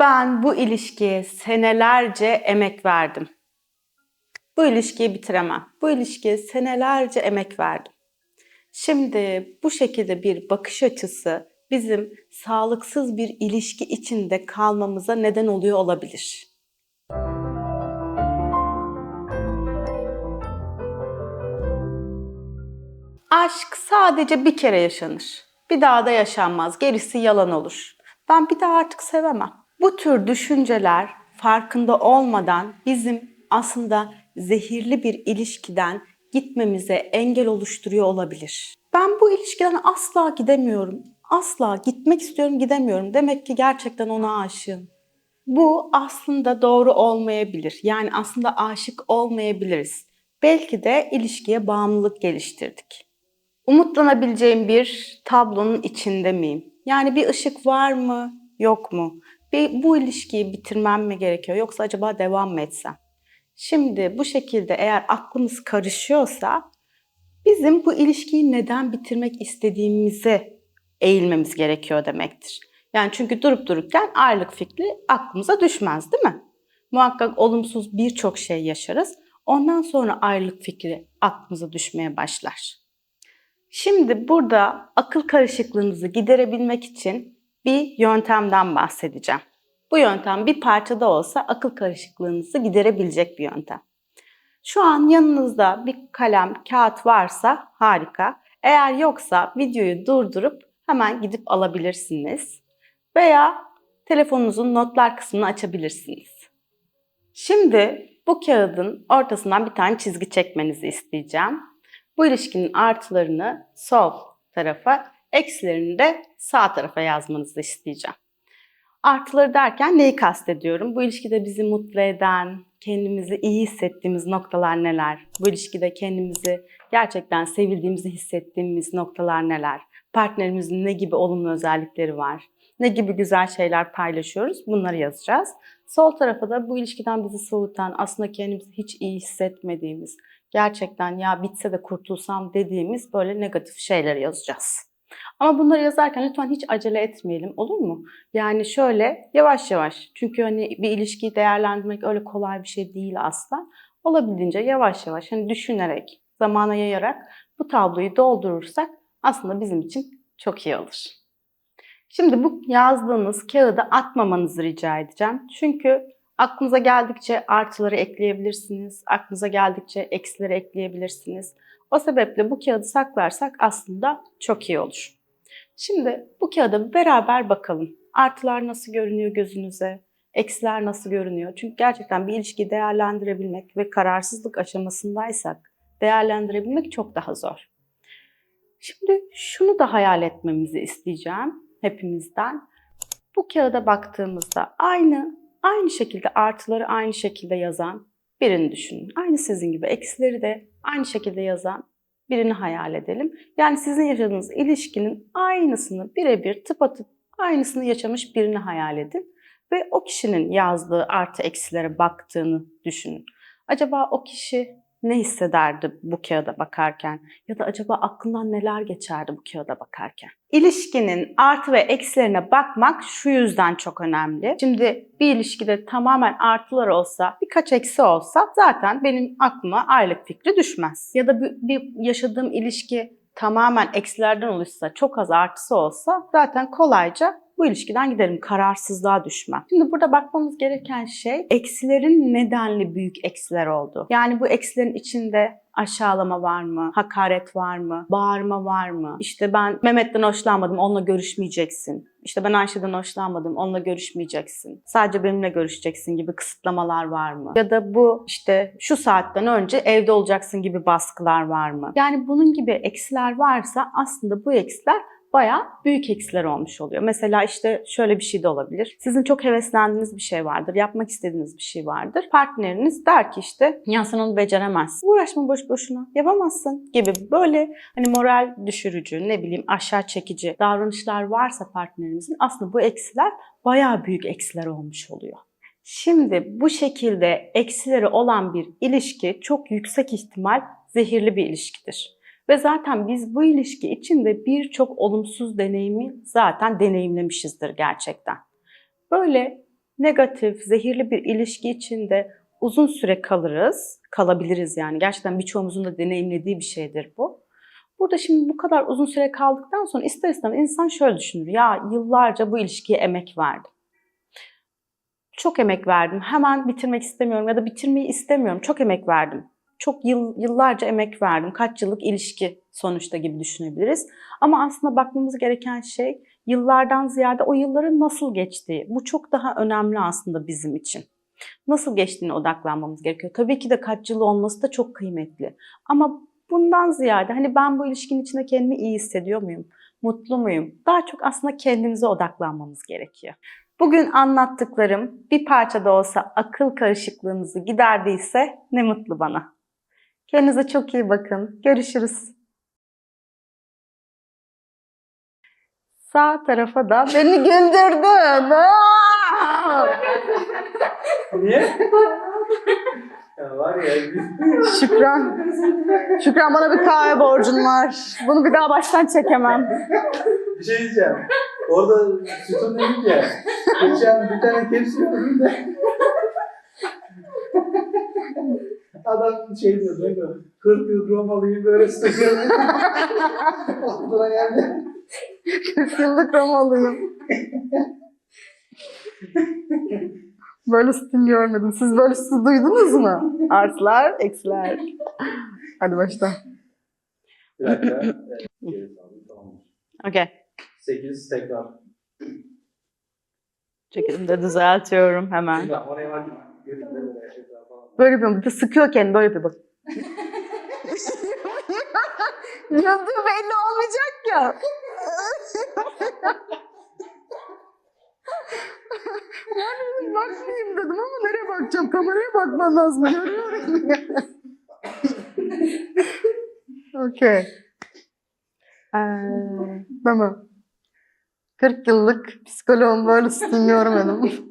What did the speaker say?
Ben bu ilişkiye senelerce emek verdim. Bu ilişkiyi bitiremem. Bu ilişkiye senelerce emek verdim. Şimdi bu şekilde bir bakış açısı bizim sağlıksız bir ilişki içinde kalmamıza neden oluyor olabilir. Aşk sadece bir kere yaşanır. Bir daha da yaşanmaz. Gerisi yalan olur. Ben bir daha artık sevemem. Bu tür düşünceler farkında olmadan bizim aslında zehirli bir ilişkiden gitmemize engel oluşturuyor olabilir. Ben bu ilişkiden asla gidemiyorum. Asla gitmek istiyorum gidemiyorum. Demek ki gerçekten ona aşığım. Bu aslında doğru olmayabilir. Yani aslında aşık olmayabiliriz. Belki de ilişkiye bağımlılık geliştirdik. Umutlanabileceğim bir tablonun içinde miyim? Yani bir ışık var mı, yok mu? Bir, bu ilişkiyi bitirmem mi gerekiyor yoksa acaba devam mı etsem? Şimdi bu şekilde eğer aklımız karışıyorsa bizim bu ilişkiyi neden bitirmek istediğimize eğilmemiz gerekiyor demektir. Yani çünkü durup dururken ayrılık fikri aklımıza düşmez değil mi? Muhakkak olumsuz birçok şey yaşarız. Ondan sonra ayrılık fikri aklımıza düşmeye başlar. Şimdi burada akıl karışıklığınızı giderebilmek için bir yöntemden bahsedeceğim. Bu yöntem bir parçada olsa akıl karışıklığınızı giderebilecek bir yöntem. Şu an yanınızda bir kalem, kağıt varsa harika. Eğer yoksa videoyu durdurup hemen gidip alabilirsiniz. Veya telefonunuzun notlar kısmını açabilirsiniz. Şimdi bu kağıdın ortasından bir tane çizgi çekmenizi isteyeceğim. Bu ilişkinin artılarını sol tarafa, eksilerini de sağ tarafa yazmanızı isteyeceğim. Artıları derken neyi kastediyorum? Bu ilişkide bizi mutlu eden, kendimizi iyi hissettiğimiz noktalar neler? Bu ilişkide kendimizi gerçekten sevildiğimizi hissettiğimiz noktalar neler? Partnerimizin ne gibi olumlu özellikleri var? Ne gibi güzel şeyler paylaşıyoruz? Bunları yazacağız. Sol tarafa da bu ilişkiden bizi soğutan, aslında kendimizi hiç iyi hissetmediğimiz, gerçekten ya bitse de kurtulsam dediğimiz böyle negatif şeyler yazacağız. Ama bunları yazarken lütfen hiç acele etmeyelim olur mu? Yani şöyle yavaş yavaş çünkü hani bir ilişkiyi değerlendirmek öyle kolay bir şey değil asla. Olabildiğince yavaş yavaş hani düşünerek, zamana yayarak bu tabloyu doldurursak aslında bizim için çok iyi olur. Şimdi bu yazdığınız kağıda atmamanızı rica edeceğim. Çünkü aklınıza geldikçe artıları ekleyebilirsiniz. Aklınıza geldikçe eksileri ekleyebilirsiniz. O sebeple bu kağıdı saklarsak aslında çok iyi olur. Şimdi bu kağıda beraber bakalım. Artılar nasıl görünüyor gözünüze? Eksiler nasıl görünüyor? Çünkü gerçekten bir ilişkiyi değerlendirebilmek ve kararsızlık aşamasındaysak değerlendirebilmek çok daha zor. Şimdi şunu da hayal etmemizi isteyeceğim hepimizden. Bu kağıda baktığımızda aynı aynı şekilde artıları aynı şekilde yazan birini düşünün. Aynı sizin gibi eksileri de aynı şekilde yazan birini hayal edelim. Yani sizin yaşadığınız ilişkinin aynısını birebir tıpatıp aynısını yaşamış birini hayal edin. Ve o kişinin yazdığı artı eksilere baktığını düşünün. Acaba o kişi ne hissederdi bu kağıda bakarken? Ya da acaba aklından neler geçerdi bu kağıda bakarken? İlişkinin artı ve eksilerine bakmak şu yüzden çok önemli. Şimdi bir ilişkide tamamen artılar olsa, birkaç eksi olsa zaten benim aklıma ayrılık fikri düşmez. Ya da bir, bir yaşadığım ilişki tamamen eksilerden oluşsa, çok az artısı olsa zaten kolayca bu ilişkiden giderim, kararsızlığa düşmem. Şimdi burada bakmamız gereken şey eksilerin nedenli büyük eksiler oldu. Yani bu eksilerin içinde aşağılama var mı? Hakaret var mı? Bağırma var mı? İşte ben Mehmet'ten hoşlanmadım, onunla görüşmeyeceksin. İşte ben Ayşe'den hoşlanmadım, onunla görüşmeyeceksin. Sadece benimle görüşeceksin gibi kısıtlamalar var mı? Ya da bu işte şu saatten önce evde olacaksın gibi baskılar var mı? Yani bunun gibi eksiler varsa aslında bu eksiler bayağı büyük eksiler olmuş oluyor. Mesela işte şöyle bir şey de olabilir. Sizin çok heveslendiğiniz bir şey vardır, yapmak istediğiniz bir şey vardır. Partneriniz der ki işte ya sen onu beceremezsin, uğraşma boş boşuna, yapamazsın gibi böyle hani moral düşürücü, ne bileyim aşağı çekici davranışlar varsa partnerimizin aslında bu eksiler bayağı büyük eksiler olmuş oluyor. Şimdi bu şekilde eksileri olan bir ilişki çok yüksek ihtimal zehirli bir ilişkidir. Ve zaten biz bu ilişki içinde birçok olumsuz deneyimi zaten deneyimlemişizdir gerçekten. Böyle negatif, zehirli bir ilişki içinde uzun süre kalırız, kalabiliriz yani. Gerçekten birçoğumuzun da deneyimlediği bir şeydir bu. Burada şimdi bu kadar uzun süre kaldıktan sonra ister istemez insan şöyle düşünür. Ya yıllarca bu ilişkiye emek verdim. Çok emek verdim. Hemen bitirmek istemiyorum ya da bitirmeyi istemiyorum. Çok emek verdim. Çok yıl, yıllarca emek verdim. Kaç yıllık ilişki sonuçta gibi düşünebiliriz. Ama aslında bakmamız gereken şey yıllardan ziyade o yılların nasıl geçtiği. Bu çok daha önemli aslında bizim için. Nasıl geçtiğine odaklanmamız gerekiyor. Tabii ki de kaç yıl olması da çok kıymetli. Ama bundan ziyade hani ben bu ilişkinin içinde kendimi iyi hissediyor muyum? Mutlu muyum? Daha çok aslında kendimize odaklanmamız gerekiyor. Bugün anlattıklarım bir parça da olsa akıl karışıklığınızı giderdiyse ne mutlu bana. Kendinize çok iyi bakın. Görüşürüz. Sağ tarafa da beni güldürdün. Niye? ya var ya. Şükran. Şükran bana bir kahve borcun var. Bunu bir daha baştan çekemem. bir şey diyeceğim. Orada sütun dedik ya. Geçen bir tane tepsi gördüm de. Adam şey diyor değil mi? 40 yıl Romalıyım böyle sıkıyorum. Aklına geldi. 40 yıllık Romalıyım. Böyle stil görmedim. Siz böyle stil duydunuz mu? Artılar, eksiler. Hadi başla. Bir dakika. Evet, tamam. Okey. 8 tekrar. Ceketimi de düzeltiyorum hemen. Şimdi oraya. Gözümde böyle yapıyorum. Bir de sıkıyor kendini. Böyle yapıyor bak. Yandığı belli olmayacak ya. yani bakmayayım dedim ama nereye bakacağım? Kameraya bakman lazım. Görüyorum. Okey. Ee, tamam. 40 yıllık psikoloğum böyle dinliyorum benim.